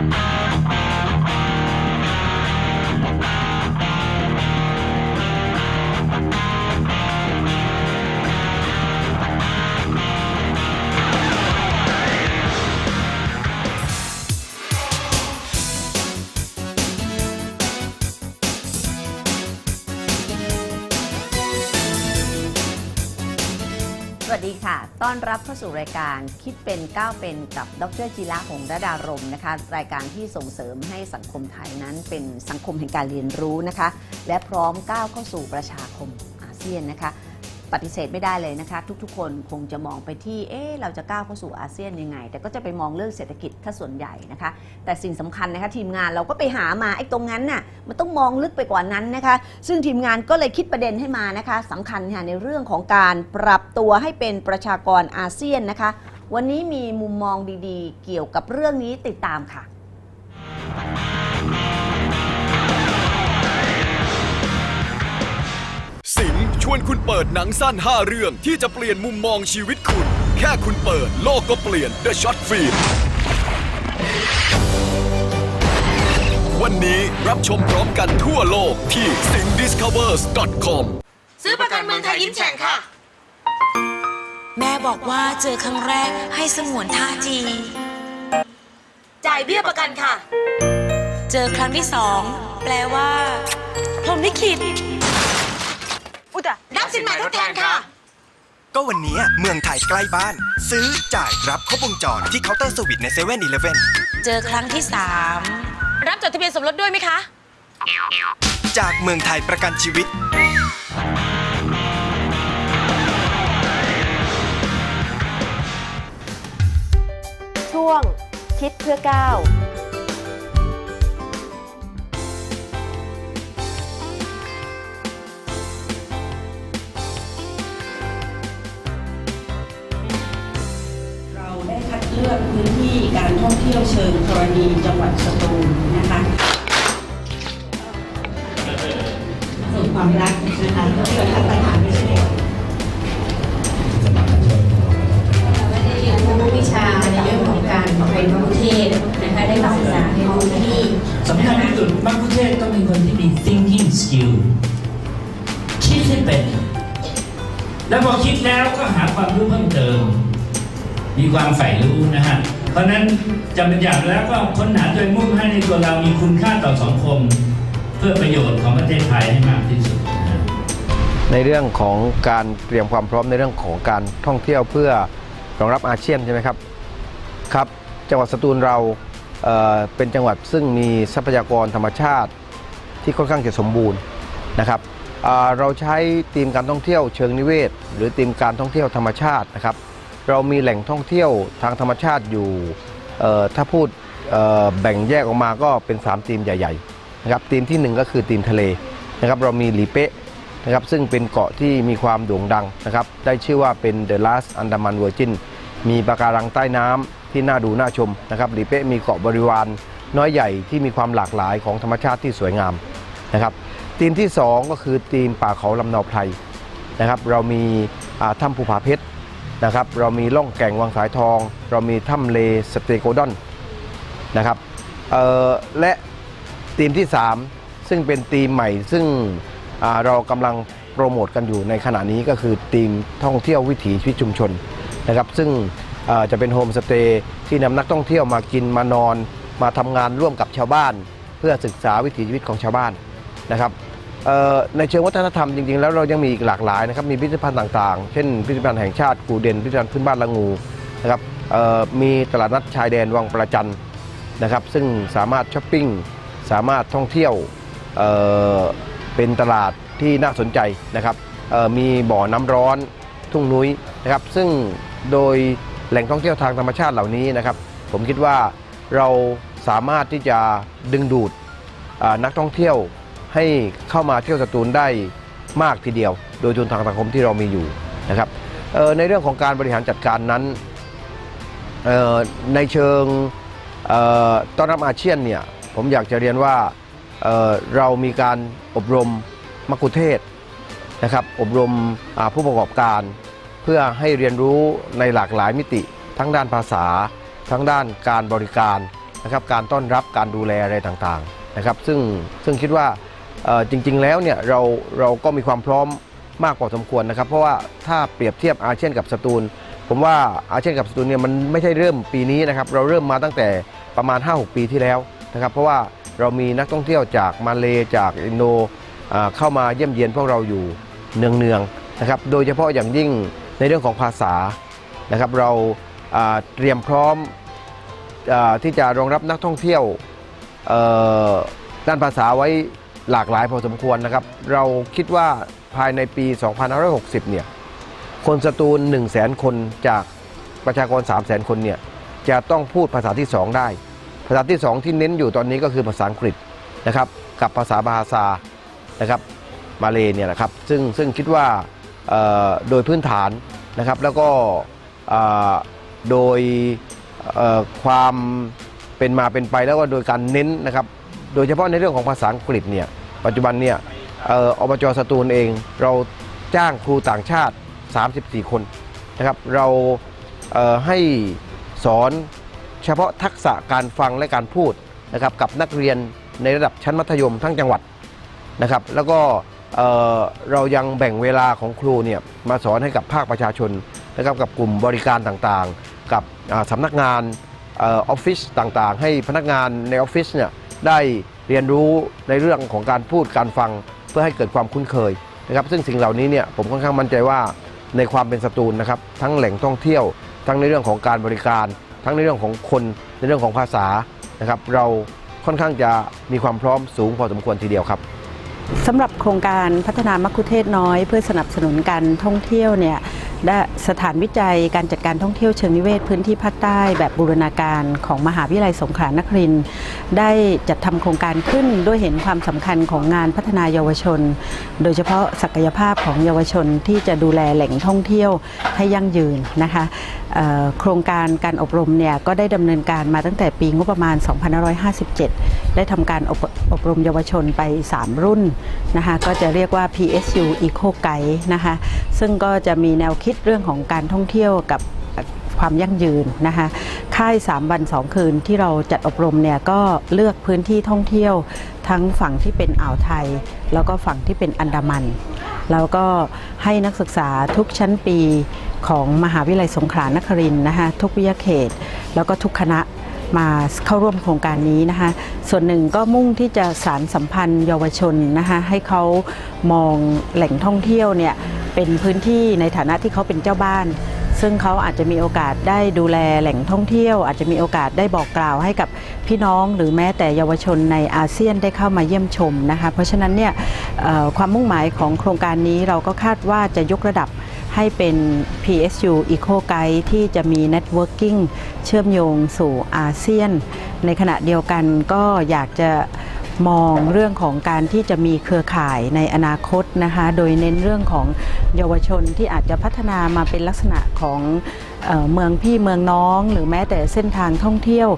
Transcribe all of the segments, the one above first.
ส อนรับเข้าสู่รายการคิดเป็นก้าวเป็นกับดรจิระหงระดารมนะคะ รายการที่ส่งเสริมให้สังคมไทยนั้นเป็นสังคมแห่งการเรียนรู้นะคะ และพร้อมก้าวเข้าสู่ประชาคมอาเซียนนะคะ ปฏิเสธไม่ได้เลยนะคะ ทุกๆ คนคงจะมองไปที่เอ๊ะเราจะก้าวเข้าสู่อาเซียนยังไง แต่ก็จะไปมองเรื่องเศรษฐกิจถ้าส่วนใหญ่นะคะ แต่สิ่งสำคัญนะคะทีมงานเราก็ไปหามาไอ้ตรงนั้นน่ะมันต้องมองลึกไปกว่านั้นนะคะ ซึ่งทีมงานก็เลยคิดประเด็นให้มานะคะสำคัญค่ะในเรื่องของการปรับตัวให้เป็นประชากรอาเซียนนะคะ วันนี้มีมุมมองดีๆ เกี่ยวกับเรื่องนี้ติดตามค่ะ ชวนคุณเปิดหนังสั้น 5 เรื่องที่จะเปลี่ยนมุมมองชีวิตคุณ แค่คุณเปิดโลกก็เปลี่ยน The Short Film วันนี้รับชมพร้อมกันทั่วโลกที่ s i n g d i s c o v e r s c o m ซื้อประกันเมืองไทยยิ้มแฉ่งค่ะ แม่บอกว่าเจอครั้งแรกให้สงวนท่าที จ่ายเบี้ยประกันค่ะ เจอครั้งที่สองแปลว่าพรหมลิขิตอุยตะ รับสินใหม่ทดแทนค่ะ ก็วันนี้เมืองไทยใกล้บ้าน ซื้อจ่ายรับครบวงจรที่เคาน์เตอร์สวิตในเซเว่นอีเลฟเว่นเจอครั้งที่สามรับจดทะเบียนสมรสด้วยไหมคะ จากเมืองไทยประกันชีวิต ช่วงคิดเพื่อก้าว ท่องเที่ยวเชิงธรณีจังหวัดสตูลนะคะส่งความรักนะคะที่เราทัดปัญหาไม่ใช่ไม่ได้เรียนรู้วิชาในเรื่องของการเป็นมะคุเทศก์นะคะได้ศึกษาในพื้นที่สำคัญที่สุดมักคุเทศก์ต้องเป็นคนที่มี thinking skill คิดให้เป็น แล้วพอคิดแล้วก็หาความรู้เพิ่มเติม มีความใฝ่รู้นะฮะ เพราะนั้นจำเป็นอย่างแล้วก็ค้นหาโดยมุ่งให้ในตัวเรามีคุณค่าต่อสังคม เพื่อประโยชน์ของประเทศไทยให้มากที่สุด ในเรื่องของการเตรียมความพร้อมในเรื่องของการท่องเที่ยวเพื่อรองรับอาเซียนใช่ไหมครับครับ จังหวัดสตูลเราเเป็นจังหวัดซึ่งมีทรัพยากรธรรมชาติที่ค่อนข้างจะสมบูรณ์นะครับอ่าเราใช้ธีมการท่องเที่ยวเชิงนิเวศ หรือธีมการท่องเที่ยวธรรมชาตินะครับ เรามีแหล่งท่องเที่ยวทางธรรมชาติอยู่ถ้าพูดแบ่งแยกออกมาก็เป็น3ธีมใหญ่ๆนะครับธีมทีหนึ่1 ก็คือธีมทะเลนะครับเรามีหลีเป๊ะนะครับซึ่งเป็นเกาะที่มีความโด่งดังนะครับได้ชื่อว่าเป็น The Last Andaman Virgin มีปะการังใต้น้ำที่น่าดูน่าชมนะครับหลีเป๊ะมีเกาะบริวารน้อยใหญ่ที่มีความหลากหลายของธรรมชาติที่สวยงามนะครับธีมที่ 2 ก็คือธีมป่าเขาลำนาไพรนะครับเรามีอ่าถ้ำภูผาเพชร นะครับเรามีล่องแก่งวังสายทอง เรามีถ้ำเลสเตโกดอนนะครับและธีมที่ 3 ซึ่งเป็นธีมใหม่ซึ่งเรากำลังโปรโมทกันอยู่ในขณะนี้ก็คือทีมท่องเที่ยววิถีชีวิตชุมชนนะครับซึ่งจะเป็นโฮมสเตย์ที่นำนักท่องเที่ยวมากินมานอน มาทำงานร่วมกับชาวบ้าน เพื่อศึกษาวิถีชีวิตของชาวบ้านนะครับ ในเชิงวัฒนธรรมจริงๆ แล้วเรายังมีอีกหลากหลายนะครับมีพิพิธภัณฑ์ต่างๆ เช่นพิพิธภัณฑ์แห่งชาติกูเด่นพิพิธภัณฑ์พื้นบ้านละงูนะครับมีตลาดนัดชายแดนวังประจันนะครับซึ่งสามารถช้อปปิ้งสามารถท่องเที่ยวเเป็นตลาดที่น่าสนใจนะครับมีบ่อน้ำร้อนทุ่งนุ้ยนะครับซึ่งโดยแหล่งท่องเที่ยวทางธรรมชาติเหล่านี้นะครับ ผมคิดว่าเราสามารถที่จะดึงดูดนักท่องเที่ยว ให้เข้ามาเที่ยวสตูลได้มากทีเดียว โดยทุนทางสังคมที่เรามีอยู่นะครับในเรื่องของการบริหารจัดการนั้นในเชิงต้อนรับอาเซียนเนี่ยผมอยากจะเรียนว่าเเรามีการอบรมมักุเทศนะครับอบรมผู้ประกอบการ เพื่อให้เรียนรู้ในหลากหลายมิติ ทั้งด้านภาษา ทั้งด้านการบริการนะครับการต้อนรับการดูแลอะไรต่างๆนะครับซึ่งซึ่งคิดว่า จริงๆแล้วเนี่ยเราเราก็มีความพร้อมมากพอสมควรนะครับ เพราะว่าถ้าเปรียบเทียบอาเซียนกับสตูล ผมว่าอาเซียนกับสตูลเนี่ยมันไม่ใช่เริ่มปีนี้นะครับ เราเริ่มมาตั้งแต่ประมาณ 5-6 ปีที่แล้วนะครับ เพราะว่าเรามีนักท่องเที่ยวจากมาเลจากอินโดเข้ามาเยี่ยมเยียนพวกเราอยู่เนืองๆนะครับ โดยเฉพาะอย่างยิ่งในเรื่องของภาษานะครับ เราเตรียมพร้อมอที่จะรองรับนักท่องเที่ยวด้านภาษาไว้ หลากหลายพอสมควรนะครับ เราคิดว่าภายในปี 2560 เนี่ย คนสตูล 1 0 0 0 0แสนคนจากประชากร 3 0 0แสนคนเนี่ย จะต้องพูดภาษาที่ 2 ได้ ภาษาที่ 2 ที่เน้นอยู่ตอนนี้ก็คือภาษาอังกฤษนะครับ กับภาษาบาฮาซานะครับมาเลเนี่ยนะครับ ซึ่งซึ่งคิดว่าโดยพื้นฐานนะครับ แล้วก็โดยความเป็นมาเป็นไปแล้วก็โดยการเน้นนะครับ โดยเฉพาะในเรื่องของภาษาอังกฤษเนี่ยปัจจุบันเนี่ยเอ่ออบจสตูลเองเราจ้างครูต่างชาติ 34 คนนะครับเราเให้สอนเฉพาะทักษะการฟังและการพูดนะครับกับนักเรียนในระดับชั้นมัธยมทั้งจังหวัดนะครับแล้วก็เอ่อเรายังแบ่งเวลาของครูเนี่ยมาสอนให้กับภาคประชาชนนะครับกับกลุ่มบริการต่างๆ กับสำนักงานออออฟฟิศต่างๆ ให้พนักงานในออฟฟิศเนี่ย ได้เรียนรู้ในเรื่องของการพูดการฟังเพื่อให้เกิดความคุ้นเคยนะครับ ซึ่งสิ่งเหล่านี้เนี่ยผมค่อนข้างมั่นใจว่าในความเป็นสตูลนะครับ ทั้งแหล่งท่องเที่ยว ทั้งในเรื่องของการบริการ ทั้งในเรื่องของคนในเรื่องของภาษานะครับ เราค่อนข้างจะมีความพร้อมสูงพอสมควรทีเดียวครับสำหรับโครงการพัฒนามัคคุเทศน้อย เพื่อสนับสนุนการท่องเที่ยวเนี่ย สถานวิจัยการจัดการท่องเที่ยวเชิงนิเวศพื้นที่ภาคใต้แบบบูรณาการของมหาวิทยาลัยสงขลานครินทร์ได้จัดทำโครงการขึ้นด้วยเห็นความสำคัญของงานพัฒนาเยาวชน โดยเฉพาะศักยภาพของเยาวชนที่จะดูแลแหล่งท่องเที่ยวให้ยั่งยืนนะคะโครงการการอบรมเนี่ยก็ได้ดำเนินการมาตั้งแต่ปีงบประมาณ 2557 ได้ทำการอบอบรมเยาวชนไป 3 รุ่นนะคะก็จะเรียกว่า PSU Eco Guide นะคะซึ่งก็จะมีแนวคิดเรื่องของการท่องเที่ยวกับความยั่งยืนนะคะค่าย 3 วัน 2 คืนที่เราจัดอบรมเนี่ยก็เลือกพื้นที่ท่องเที่ยว ทั้งฝั่งที่เป็นอ่าวไทย แล้วก็ฝั่งที่เป็นอันดามัน แล้วก็ให้นักศึกษาทุกชั้นปีของมหาวิทยาลัยสงขลานครินทร์นะคะทุกวิทยาเขต แล้วก็ทุกคณะมาเข้าร่วมโครงการนี้นะคะส่วนหนึ่งก็มุ่งที่จะสารสัมพันธ์เยาวชนนะคะให้เขามองแหล่งท่องเที่ยวเนี่ย เป็นพื้นที่ในฐานะที่เขาเป็นเจ้าบ้าน ซึ่งเขาอาจจะมีโอกาสได้ดูแลแหล่งท่องเที่ยว อาจจะมีโอกาสได้บอกกล่าวให้กับพี่น้องหรือแม้แต่เยาวชนในอาเซียนได้เข้ามาเยี่ยมชมนะคะเพราะฉะนั้นเนี่ยความมุ่งหมายของโครงการนี้เราก็คาดว่าจะยกระดับให้เป็น PSU Eco Guide ที่จะมี Networking เชื่อมโยงสู่อาเซียน ในขณะเดียวกันก็อยากจะ มองเรื่องของการที่จะมีเครือข่ายในอนาคตนะคะ โดยเน้นเรื่องของเยาวชนที่อาจจะพัฒนามาเป็นลักษณะของเออเมืองพี่เมืองน้อง หรือแม้แต่เส้นทางท่องเที่ยว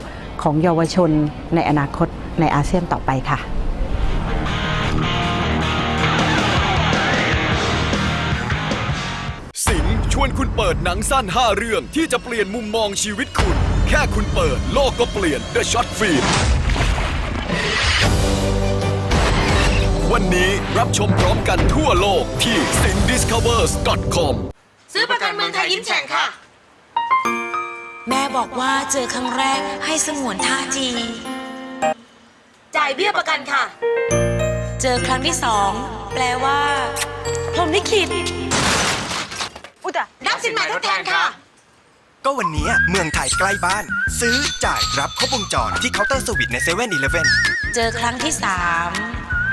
ของเยาวชนในอนาคตในอาเซียนต่อไปค่ะสิงชวนคุณเปิดหนังสั้น 5 เรื่องที่จะเปลี่ยนมุมมองชีวิตคุณ แค่คุณเปิดโลกก็เปลี่ยน The Short Film วันนี้รับชมพร้อมกันทั่วโลกที่ s i n g d i s c o v e r s c o m ซื้อประกันเมืองไทยยิ้มแฉ่งค่ะ แม่บอกว่าเจอครั้งแรกให้สงวนท่าที จ่ายเบี้ยประกันค่ะ เจอครั้งที่สองแปลว่าพรหมลิขิตอุยตะรับสินใหม่ทดแทนค่ะ ก็วันนี้เมืองไทยใกล้บ้าน ซื้อจ่ายรับครบวงจรที่เคาน์เตอร์สวิตในเซเว่นอีเลฟเว่นเจอครั้งที่สาม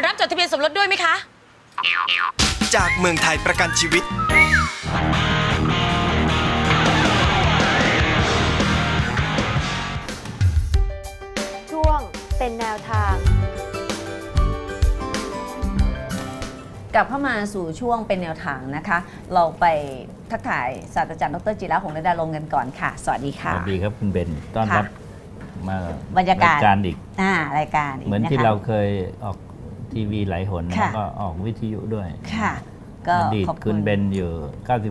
รับจดทะเบียนสมรสด้วยไหมคะ จากเมืองไทยประกันชีวิต ช่วงเป็นแนวทาง กลับเข้ามาสู่ช่วงเป็นแนวทางนะคะ เราไป ทักทายศาสตราจารย์ดรจิระหงส์ระดาลงค์กันก่อนค่ะ สวัสดีสค่ะวัสดีครับคุณเบนต้อนรับค่ะมาบรรยากาศการอีกอ่ารายการอีกเหมือนนะคะที่เราเคยออกทีวีหลายหนค่ะแล้วก็ออกวิทยุด้วยค่ะก็อดีตขอบคุคุณณเบนอยู่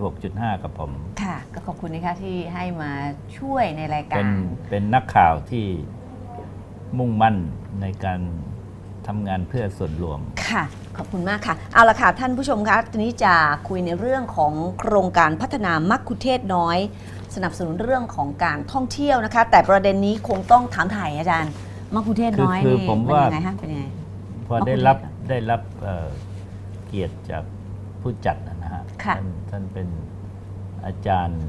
96.5 กับผม ค่ะ ก็ขอบคุณนะคะที่ให้มาช่วยในรายกาเป็นรเป็นนักข่าวที่มุ่งมั่นในการทำงานเพื่อส่วนรวม ค่ะ ขอบคุณมากค่ะ เอาละค่ะท่านผู้ชมคะทีนี้จะคุยในเรื่องของโครงการพัฒนามัคคุเทศน้อย สนับสนุนเรื่องของการท่องเที่ยวนะคะ แต่ประเด็นนี้คงต้องถามถ่ายอาจารย์มัคคุเทศน้อยคือนี่ผมเป็นว่า ยังไงฮะเป็นยังไง พอมะคุเทศได้รับเหรอได้รับเอ่อเกียรติจากผู้จัดนะฮะค่ะ ท่านท่านเป็นอาจารย์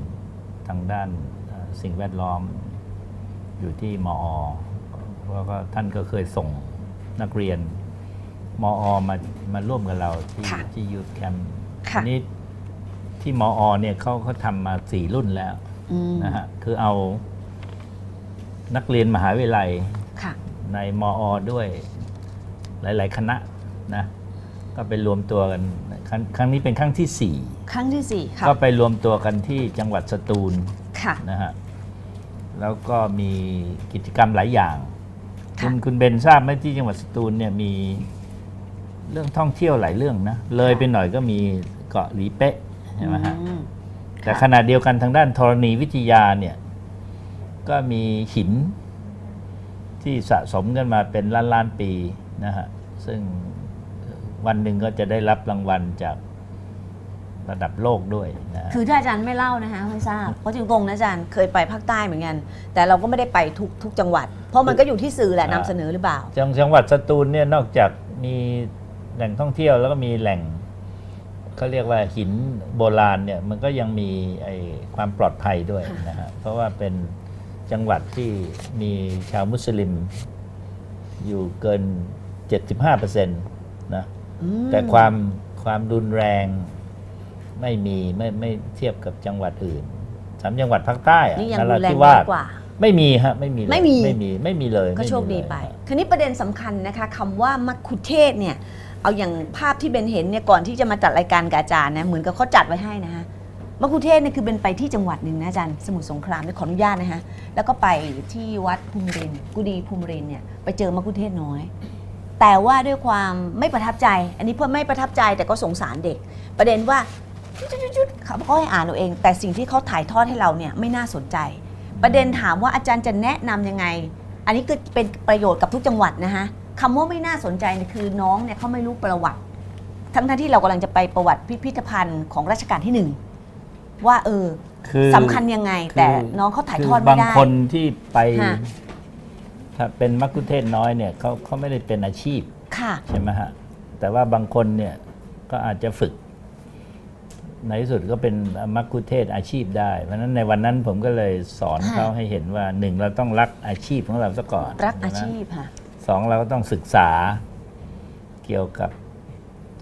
ทางด้านเอ่อสิ่งแวดล้อมอยู่ที่มอแล้วก็ท่านก็เคยส่งนักเรียน มอมามาร่วมกับเราที่ค่ะที่ยูทแคมป์ค่ะ นี้ที่มอเนี่ยเขาเขาทำมาสี่รุ่นแล้วอืมนะฮะคือเอานักเรียนมหาวิทยาลัย ค่ะ ในมอ ด้วยหลาย ๆ คณะนะก็ไปรวมตัวกันครั้งครั้งนี้เป็นครั้งที่ ครั้งที่สี่4 ค่ะก็ไปรวมตัวกันที่จังหวัดสตูลค่ะ นะฮะแล้วก็มีกิจกรรมหลายอย่างค่ะคุณคุณเบนทราบไหมที่จังหวัดสตูลเนี่ยมี เรื่องท่องเที่ยวหลายเรื่องนะ เลยไปหน่อยก็มีเกาะหลีเป๊ะใช่ไหมฮะอืมแต่ขณะเดียวกันทางด้านธรณีวิทยาเนี่ย ก็มีหินที่สะสมกันมาเป็นล้านล้านๆปีนะฮะ ซึ่งวันหนึ่งก็จะได้รับรางวัลจากระดับโลกด้วยนะฮะ คือถ้าอาจารย์ไม่เล่านะคะไม่ทราบเพราะจริงๆนะอาจารย์เคยไปภาคใต้เหมือนกัน แต่เราก็ไม่ได้ไปทุกทุกจังหวัด เพราะมันก็อยู่ที่สื่อแหละนำเสนอหรือเปล่า จังจังหวัดสตูลเนี่ยนอกจากมี แหล่งท่องเที่ยวแล้วก็มีแหล่งเขาเรียกว่าหินโบราณเนี่ยมันก็ยังมีไอความปลอดภัยด้วยนะฮะเพราะว่าเป็นจังหวัดที่มีชาวมุสลิมอยู่เกิน 75%นะอืมแต่ความความรุนแรงไม่มีไม่ไม่เทียบกับจังหวัดอื่นสามจังหวัดภาคใต้อะนี่ยังนรุรานแรงธิน้วาอยสกว่าไม่มีฮะไม่มีเลยไม่มีไม่มีไม่มีเลยก็ม่มีโชคดีเลยไปฮะคือนี้ประเด็นสำคัญนะคะคำว่ามัคคุเทศเนี่ย เอาอย่างภาพที่เบนเห็นเนี่ยก่อนที่จะมาจัดรายการกับอาจารย์นะเหมือนกับเขาจัดไว้ให้นะฮะมัคคุเทศเนี่ยคือเป็นไปที่จังหวัดหนึ่งนะอาจารย์สมุทรสงครามเนี่ยขออนุญาตนะฮะแล้วก็ไปที่วัดภูมิรินกุดีภูมิรินเนี่ยไปเจอมัคคุเทศน้อย แต่ว่าด้วยความไม่ประทับใจ อันนี้เพื่อไม่ประทับใจแต่ก็สงสารเด็ก ประเด็นว่าจุดๆๆเขาเขาให้อ่านเอาเอง แต่สิ่งที่เขาถ่ายทอดให้เราเนี่ยไม่น่าสนใจ ประเด็นถามว่าอาจารย์จะแนะนำยังไง อันนี้คือเป็นประโยชน์กับทุกจังหวัดนะฮะ คำว่าไม่น่าสนใจเนี่ยคือน้องเนี่ยเขาไม่รู้ประวัติ ทั้งทที่เรากำลังจะไปประวัติพิพิธภัณฑ์ของรัชกาลที่หนึ่งว่าเออคือสำคัญยังไง แต่น้องเขาถ่ายทอดคืไม่บางได้คนที่ไปฮะถ้าเป็นมักคุเทศน้อยเนี่ยเขาเขาไม่ได้เป็นอาชีพค่ะใช่ไหมฮะแต่ว่าบางคนเนี่ยก็อาจจะฝึก ในที่สุดก็เป็นมักคุเทศก์อาชีพได้ เพราะฉะนั้นในวันนั้นผมก็เลยสอนค่ะเขาให้เห็นว่าหนึ่งเราต้องรักอาชีพของเราซะก่อน รักอาใไหมชีพค่ะ สองเราก็ต้องศึกษาเกี่ยวกับ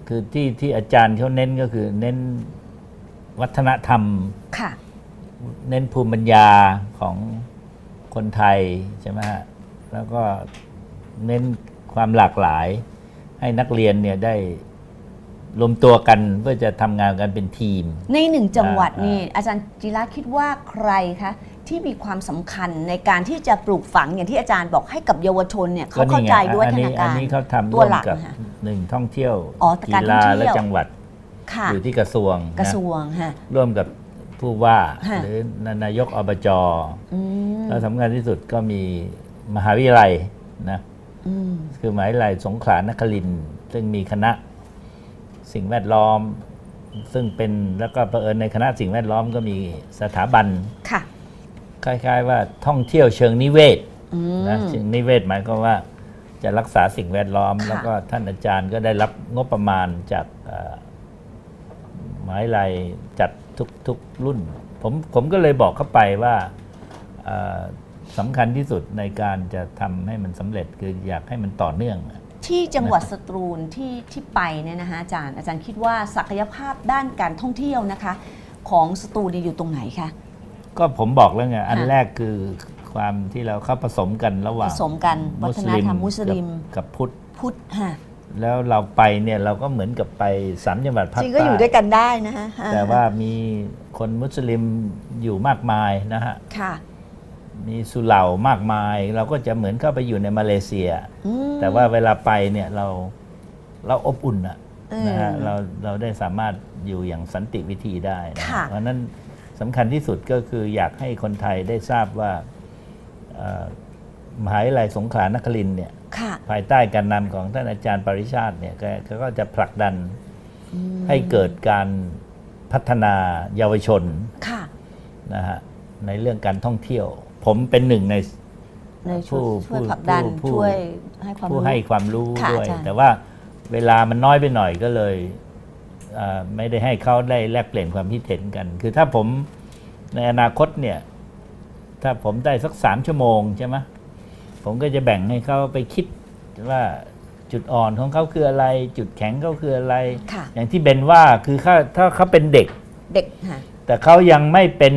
คือที่ที่อาจารย์เขาเน้นก็คือเน้นวัฒนธรรม ค่ะ เน้นภูมิปัญญาของคนไทยใช่ไหมฮะแล้วก็เน้นความหลากหลาย ให้นักเรียนเนี่ยได้รวมตัวกันเพื่อจะทำงานกันเป็นทีม ในหนึ่งจังหวัดอ่านี่นี่อาจารย์จิระคิดว่าใครคะ ที่มีความสำคัญในการที่จะปลูกฝังอย่างที่อาจารย์บอกให้กับเยาวชนเนี่ยเขาเข้าใจด้วยอัธนี้นาอัการ นี้เขาทำตัร่ววมหลักกับนะคะหนึ่งท่องเที่ยวอ๋อการกีท่องฬาเที่ยว และจังหวัดค่ะอยู่ที่กระทรวงกระนทรวงฮะ ร่วมกับผู้ว่าฮะหรือนายกอบจอืมแล้วสำคัญที่สุดก็มีมหาวิทยาลัยนะอืมคือมหาวิทยาลัยสงขลานครินทร์ซึ่งมีคณะสิ่งแวดล้อม ซึ่งเป็นแล้วก็เผอิญในคณะสิ่งแวดล้อมก็มีสถาบัน ค่ะ คล้ายๆ ว่าท่องเที่ยวเชิงนิเวศอืม นะเชิงนิเวศหมายความว่าจะรักษาสิ่งแวดล้อม ค่ะ แล้วก็ท่านอาจารย์ก็ได้รับงบประมาณจากเอ่อมหาวิทยาลัยจัดทุกทุกรุ่น ผมผมก็เลยบอกเข้าไปว่าเอ่อสำคัญที่สุดในการจะทำให้มันสำเร็จคืออยากให้มันต่อเนื่องที่จังหวัดสตรูลที่ที่ไปเนี่ยนะคะอาจารย์อาจารย์คิดว่าศักยภาพด้านการท่องเที่ยวนะคะ ของสตรูลเนี่ยอยู่ตรงไหนคะ ก็ผมบอกแล้วไงอันค่ะแรกคือความที่เราเข้าผสมกันระหผว่างสมกันวัฒนธรรมมุสลิมกับกับพุทธพุทธฮะแล้วเราไปเนี่ยเราก็เหมือนกับไปสามจังหวัดภาคจริงใต้ก็อยู่ด้วยกันได้นะฮะแต่ว่ามีคนมุสลิมอยู่มากมายนะฮะค่ะ มีสุเหร่ามากมาย เราก็จะเหมือนเข้าไปอยู่ในมาเลเซีย อืม แต่ว่าเวลาไปเนี่ยเราเราอบอุ่นอะเออนะฮะเราเราได้สามารถอยู่อย่างสันติวิธีได้นะค่ะ เพราะฉะนั้น สำคัญที่สุดก็คืออยากให้คนไทยได้ทราบว่าเอ่อมหาวิทยาลัยสงขลานครินทร์เนี่ยค่ะภายใต้การนำของท่านอาจารย์ปริชาติเนี่ยแกแกก็จะผลักดันให้เกิดการพัฒนาเยาวชนค่ะนะฮะในเรื่องการท่องเที่ยว ผมเป็นหนึ่งในในช่วยผู้ช่วยผลักดันผู้ช่วยให้ความผู้รู้ให้ความรู้ค่ะด้วยอาจารย์แต่ว่าเวลามันน้อยไปหน่อยก็เลยเอ่อ ไม่ได้ให้เขาได้แลกเปลี่ยนความคิดเห็นกัน คือถ้าผมในอนาคตเนี่ย ถ้าผมได้สักสามชั่วโมงใช่ไหมผมก็จะแบ่งให้เขาไปคิดว่าจุดอ่อนของเขาคืออะไร จุดแข็งเขาคืออะไรค่ะอย่างที่เบนว่าคือเขาถ้าเขาเป็นเด็กเด็กค่ะแต่เขายังไม่เป็น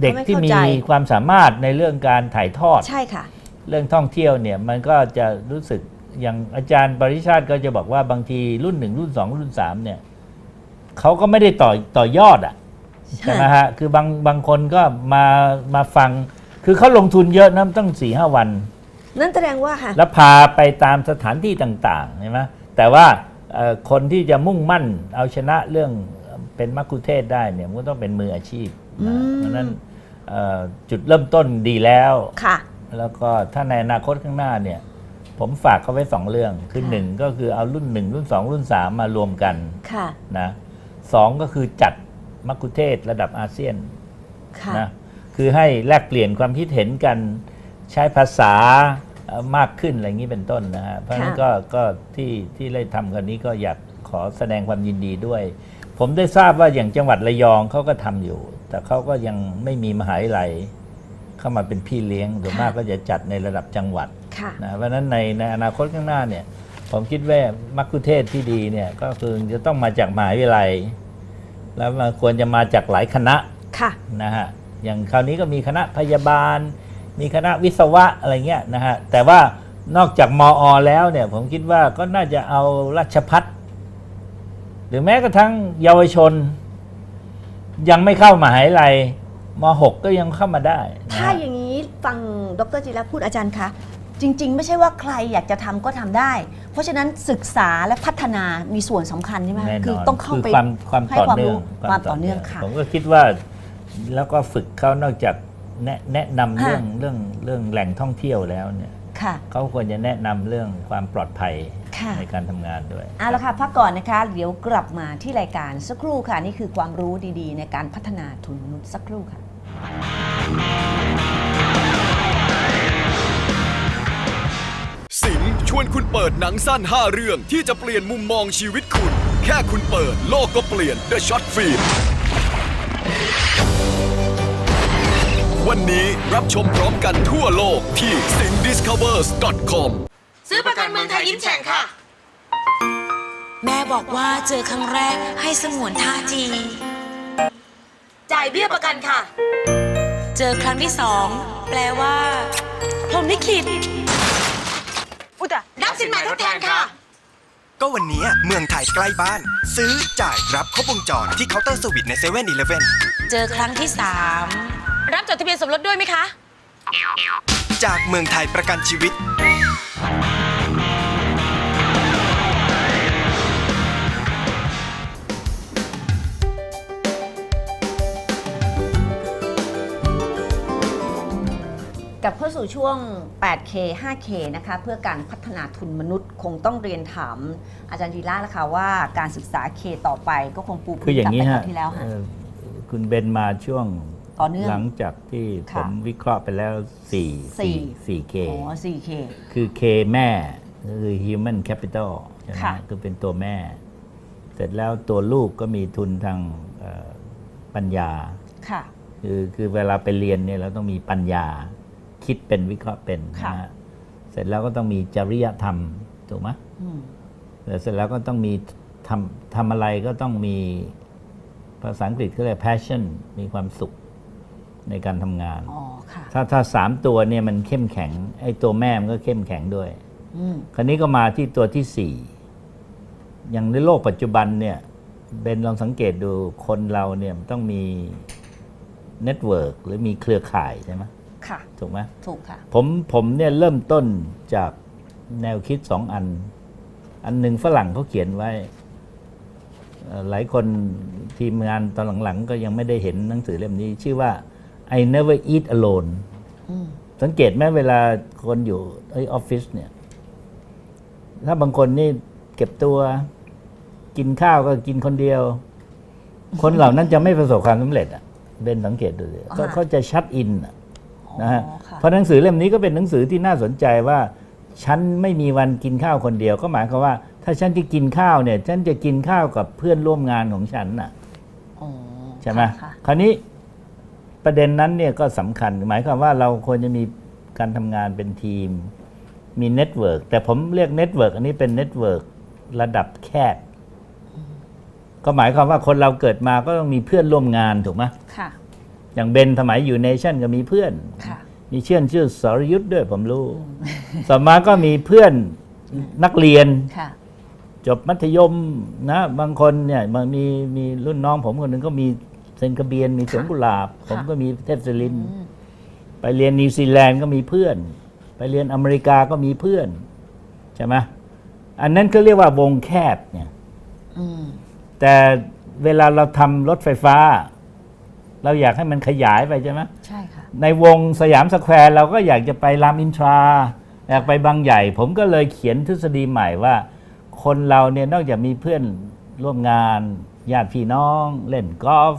เด็กเขาไม่ที่เข้ามีใจความสามารถในเรื่องการถ่ายทอดใช่ค่ะ เรื่องท่องเที่ยวเนี่ยมันก็จะรู้สึกอย่างอาจารย์ปริชาติก็จะบอกว่าบางทีรุ่นหนึ่งรุ่นสองรุ่นสามเนี่ย เขาก็ไม่ได้ต่อต่อยอดอะใช่ไหมฮะคือบางบางคนก็มามาฟัง คือเขาลงทุนเยอะนะตั้งสี่ห้าวัน นั่นแสดงว่าค่ะแล้วพาไปตามสถานที่ต่างๆใช่ไหมแต่ว่าเอ่อคนที่จะมุ่งมั่นเอาชนะเรื่องเป็นมักคุเทศก์ได้เนี่ยมันก็ต้องเป็นมืออาชีพอืนะมเพราะฉะนั้นเอ่อจุดเริ่มต้นดีแล้วค่ะแล้วก็ถ้าในอนาคตข้างหน้าเนี่ย ผมฝากเขาไว้สองเรื่อง คือค่ะหนึ่งก็คือเอารุ่นหนึ่งรุ่นสองรุ่นสามมารวมกันค่ะนะ สองก็คือจัดมักคุเทศก์ระดับอาเซียนค่ะ นะคือให้แลกเปลี่ยนความคิดเห็นกันใช้ภาษาเอ่อมากขึ้นอะไรอย่างนี้เป็นต้นนะฮะเพราะฉะนั้นค่ะ ก็ก็ที่ที่ได้ทำกันนี้ก็อยากขอแสดงความยินดีด้วย ผมได้ทราบว่าอย่างจังหวัดระยองเขาก็ทำอยู่ แต่เขาก็ยังไม่มีมหาวิทยาลัยเข้ามาเป็นพี่เลี้ยงส่วนมากก็จะจัดในระดับจังหวัด ค่ะ นะเพราะฉะนั้นในในอนาคตข้างหน้าเนี่ย ผมคิดว่ามักคุเทศก์ที่ดีเนี่ยก็คือจะต้องมาจากมหาวิทยาลัย แล้วมันควรจะมาจากหลายคณะค่ะนะฮะอย่างคราวนี้ก็มีคณะพยาบาล มีคณะวิศวะอะไรเงี้ยนะฮะแต่ว่านอกจากมออแล้วเนี่ยผมคิดว่าก็น่าจะเอาราชพัฒหรือแม้กระทั่งเยาวชน ยังไม่เข้ามหาวิทยาลัยมหกก็ยังเข้ามาได้นะถ้าฮะอย่างนี้ฟังดรจิรพูดอาจารย์คะ จริง ๆ ไม่ใช่ว่าใครอยากจะทำก็ทำได้ เพราะฉะนั้นศึกษาและพัฒนามีส่วนสำคัญใช่ไหมแน่นอนคือต้องเข้าคือไปความความให้ต่อความเนื่อรู้งความต่อเนื่องค่ะ ผมก็คิดว่าแล้วก็ฝึกเขานอกจากแนะแนะนำค่ะ เรื่องเรื่องเรื่องแหล่งท่องเที่ยวแล้วเนี่ยค่ะ เขาควรจะแนะนำเรื่องความปลอดภัยค่ะ ในการทำงานด้วย เอาละค่ะพักก่อนนะคะ เดี๋ยวกลับมาที่รายการสักครู่ค่ะ นี่คือความรู้ดีๆ ในการพัฒนาทุนมนุษย์สักครู่ค่ะ วนคุณเปิดหนังสั้น 5 เรื่องที่จะเปลี่ยนมุมมองชีวิตคุณ แค่คุณเปิดโลกก็เปลี่ยน The Short Film วันนี้รับชมพร้อมกันทั่วโลกที่ singdiscovers.com ซื้อประกันเมืองไทยยิ้มแฉ่งค่ะ แม่บอกว่าเจอครั้งแรกให้สงวนท่าที จ่ายเบี้ยประกันค่ะ เจอครั้งที่สองแปลว่าพรหมลิขิต อุยตะรับสินใหม่ทดแทนค่ะ ก็วันนี้เมืองไทยใกล้บ้าน ซื้อจ่ายรับครบวงจรที่เคาน์เตอร์สวิตในเซเว่นอีเลฟเว่นเจอครั้งที่สามรับจดทะเบียนสมรสด้วยไหมคะ จากเมืองไทยประกันชีวิต กลับเข้าสู่ช่วง 8K 5K นะคะ เพื่อการพัฒนาทุนมนุษย์คงต้องเรียนถามอาจารย์ธีระแล้วค่ะว่าการศึกษา K ต่อไปก็คงปูคืออย่างนี้นี้ฮะที่แล้วค่ะเอ่อคุณเบนมาช่วงต่อเนื่องหลังจากที่ผค่ะมวิเคราะห์ไปแล้วสี่4 4 k อ๋อ 4K คือ K แม่คือ human capital ใช่ไหมค่ะคือเป็นตัวแม่ เสร็จแล้วตัวลูกก็มีทุนทางเอ่อปัญญา ค่ะ คือคือเวลาไปเรียนเนี่ยเราต้องมีปัญญา คิดเป็นวิเคราะห์เป็นค่ะ นะฮะเสร็จแล้วก็ต้องมีจริยธรรมถูกไหมอืมเสร็จแล้วก็ต้องมีทำทำอะไรก็ต้องมีภาษาอังกฤษก็เรียก passion มีความสุขในการทำงาน อ๋อค่ะถ้าถ้าสามตัวเนี่ยมันเข้มแข็งไอ้ตัวแม่มันก็เข้มแข็งด้วย อืมคราวนี้ก็มาที่ตัวที่สี่อย่างในโลกปัจจุบันเนี่ยเบนลองสังเกตดูคนเราเนี่ยมันต้องมีเน็ตเวิร์กหรือมีเครือข่ายใช่ไหม ค่ะ ถูกไหมถูกค่ะ ผมผมเนี่ยเริ่มต้นจากแนวคิดสองอัน อันหนึ่งฝรั่งเขาเขียนไว้เอ่อหลายคนทีมงานตอนหลังๆ ก็ยังไม่ได้เห็นหนังสือเล่มนี้ ชื่อว่า I never eat alone อืมสังเกตไหมเวลาคนอยู่ไอออฟฟิศเนี่ย ถ้าบางคนนี่เก็บตัว กินข้าวก็กินคนเดียว คนเหล่านั้นจะไม่ประสบความสำเร็จอะเบนสังเกตดูสิเขาเขาจะชัดอินอะ นะฮะอ๋อค่ะเพราะหนังสือเล่มนี้ก็เป็นหนังสือที่น่าสนใจว่า ฉันไม่มีวันกินข้าวคนเดียว ก็หมายความว่า ถ้าฉันจะกินข้าวเนี่ยฉันจะกินข้าวกับเพื่อนร่วมงานของฉันน่ะอ๋อใช่ไหมค่ะคราวนี้ประเด็นนั้นเนี่ยก็สำคัญ หมายความว่าเราควรจะมีการทำงานเป็นทีม มีเน็ตเวิร์กแต่ผมเรียกเน็ตเวิร์กอันนี้เป็นเน็ตเวิร์กระดับแคบก็หมายความว่าคนเราเกิดมาก็ต้องมีเพื่อนร่วมงานถูกไหมค่ะ อย่างเบนสมัยอยู่เนชั่นก็มีเพื่อนค่ะมีเชื่อนชื่อสรยุทธ์ด้วยผมรู้ต่อมาก็มีเพื่อนนักเรียนค่ะจบมัธยมนะ บางคนเนี่ยมันมีมีรุ่นน้องผมคนหนึ่งก็มีเซนกระเบียนมีสวนกุหลาบ ผมก็มีเทพศิรินทร์ไปเรียนนิวซีแลนด์ก็มีเพื่อน ไปเรียนอเมริกาก็มีเพื่อนใช่ไหมอันนั้นก็เรียกว่าวงแคบเนี่ยอืมแต่เวลาเราทำรถไฟฟ้า เราอยากให้มันขยายไปใช่ไหมใช่ค่ะ ในวงสยามสแควร์เราก็อยากจะไปรามอินทรา อยากไปบางใหญ่ ผมก็เลยเขียนทฤษฎีใหม่ว่า คนเราเนี่ยนอกจากมีเพื่อนร่วมงานญาติพี่น้อง เล่นกอล์ฟ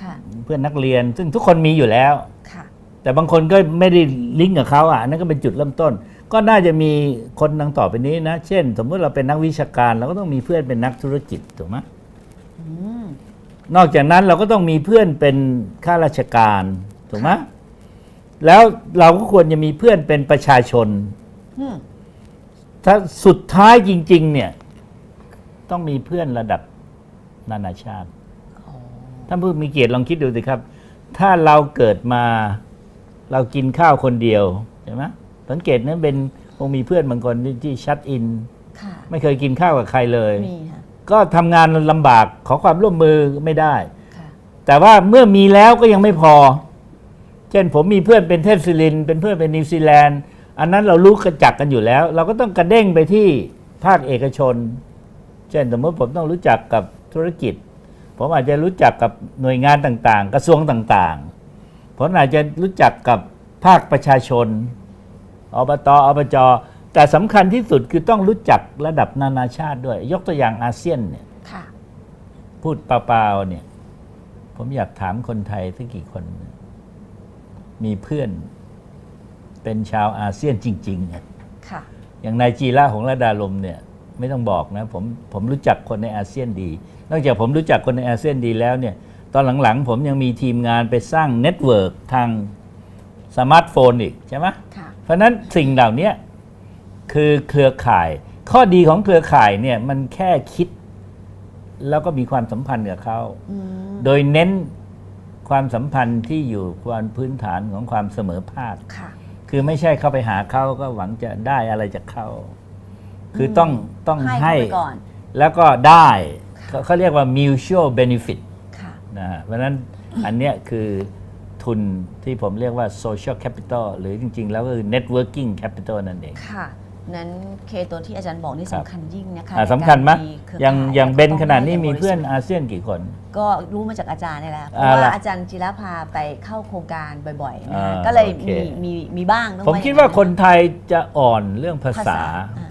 ค่ะ เพื่อนนักเรียน ซึ่งทุกคนมีอยู่แล้ว ค่ะ แต่บางคนก็ไม่ได้ลิงก์กับเขาอะอันนั่นก็เป็นจุดเริ่มต้น ก็น่าจะมีคนดังต่อไปนี้นะ เช่น สมมติเราเป็นนักวิชาการเราก็ต้องมีเพื่อนเป็นนักธุรกิจถูกไหมอืม นอกจากนั้นเราก็ต้องมีเพื่อนเป็นข้าราชการถูกไหมแล้วเราก็ควรจะมีเพื่อนเป็นประชาชน อืมถ้าสุดท้ายจริง ๆ เนี่ย ต้องมีเพื่อนระดับนานาชาติท่านผู้มีเกียรติลองคิดดูสิครับ ถ้าเราเกิดมาเรากินข้าวคนเดียวใช่ไหมสังเกตนะเป็นคงมีเพื่อนบางคนที่ที่ชัดอิน ค่ะ ไม่เคยกินข้าวกับใครเลย มีค่ะ ก็ทำงานลำบากขอความร่วมมือไม่ได้ ค่ะ แต่ว่าเมื่อมีแล้วก็ยังไม่พอ เช่นผมมีเพื่อนเป็นเทพศิรินทร์เป็นเพื่อนเป็นนิวซีแลนด์ อันนั้นเรารู้กระจักกันอยู่แล้ว เราก็ต้องกระเด้งไปที่ภาคเอกชน เช่นสมมติผมต้องรู้จักกับธุรกิจ ผมอาจจะรู้จักกับหน่วยงานต่างๆ กระทรวงต่างๆ ผมอาจจะรู้จักกับภาคประชาชนอบตอบจ แต่สำคัญที่สุดคือต้องรู้จักระดับนานาชาติด้วย ยกตัวอย่างอาเซียนเนี่ยค่ะ พูดเปล่าๆเนี่ย ผมอยากถามคนไทยสักกี่คน มีเพื่อน เป็นชาวอาเซียนจริงๆอะค่ะ อย่างนายจีระของระดาลมเนี่ย ไม่ต้องบอกนะ ผมผมรู้จักคนในอาเซียนดี นอกจากผมรู้จักคนในอาเซียนดีแล้วเนี่ย ตอนหลังๆ ผมยังมีทีมงานไปสร้างเน็ตเวิร์กทางสมาร์ทโฟนอีกใช่ไหมค่ะ เพราะฉะนั้นสิ่งเหล่านี้ คือเครือข่าย ข้อดีของเครือข่ายเนี่ยมันแค่คิด แล้วก็มีความสัมพันธ์กับเขาอืมโดยเน้นความสัมพันธ์ที่อยู่ความพื้นฐานของความเสมอภาคค่ะ คือไม่ใช่เข้าไปหาเขาก็หวังจะได้อะไรจากเขา คือต้องต้องให้ให้เขาไปก่อน แล้วก็ได้เขาเขาเรียกว่า mutual benefit ค่ะ นะฮะเพราะฉะนั้นอันเนี้ยคือทุนที่ผมเรียกว่า social capital หรือจริง ๆ แล้วก็คือ networking capital นั่นเอง ค่ะ นั้นเคตัวที่อาจารย์บอกนี่ครับสำคัญยิ่งนะคะอ่าในสำคัญไหมการเครืออย่างข่อย่างเบนแล้วก็ขนาดนี้ต้องมีให้เพื่อนบริสุทธิ์อาเซียนกี่คน ก็รู้มาจากอาจารย์นี่แหละเพอ่าราะว่าล่ะอาจารย์จิรพาไปเข้าโครงการบ่อยๆนะอ่าก็เลยโอเคมีมีมีบ้างต้องผมอย่งคิดว่าคนไทยจะอ่อนเรื่องภาภาษาษาอ่า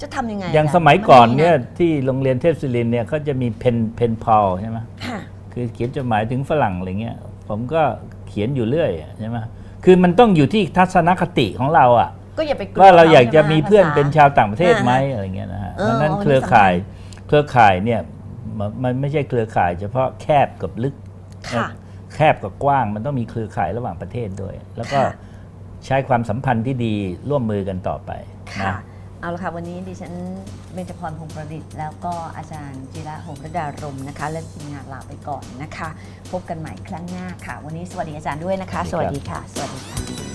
จะทำยังไง อย่างะสมัยก่อนเนี่ยมัที่โรงเรียนเทพศิรินทร์เนี่ยเขาจะมีเพนเพนพอลใช่ไหมค่ะคือเขียนจดหมายถึงฝรั่งอะไรเงี้ยผมก็เขียนอยู่เรื่อยอะใช่ไหมคือมันต้องอยู่ที่ทัศนคติของเราอะ ก็อย่าไปกลัวว่าเราอยากจะขใช่ไหมีเพื่อนภษเป็นชาวต่างประเทศไหมอ่าฮะอะไรเงี้ยนะฮะเออเพราะฉะนั้นอันนี้เครือข่ายสำเครือข่ายเนี่ยมันมันไม่ใช่เครือข่าย เฉพาะแคบกับลึกค่ะแคบกับกว้างมันต้องมีเครือข่ายระหว่างประเทศด้วย แล้วก็ค่ะใช้ความสัมพันธ์ที่ดีร่วมมือกันต่อไปค่ะนะเอาละค่ะวันนี้ดิฉันเบญจพรพงศ์ประดิษฐ์แล้วก็อาจารย์จิระหงส์ระดารมนะคะ และทีมงานลาไปก่อนนะคะ พบกันใหม่ครั้งหน้าค่ะ วันนี้สวัสดีอาจารย์ด้วยนะคะสสวัวัสสดีดีครัค่ะบสวัสดีค่ะ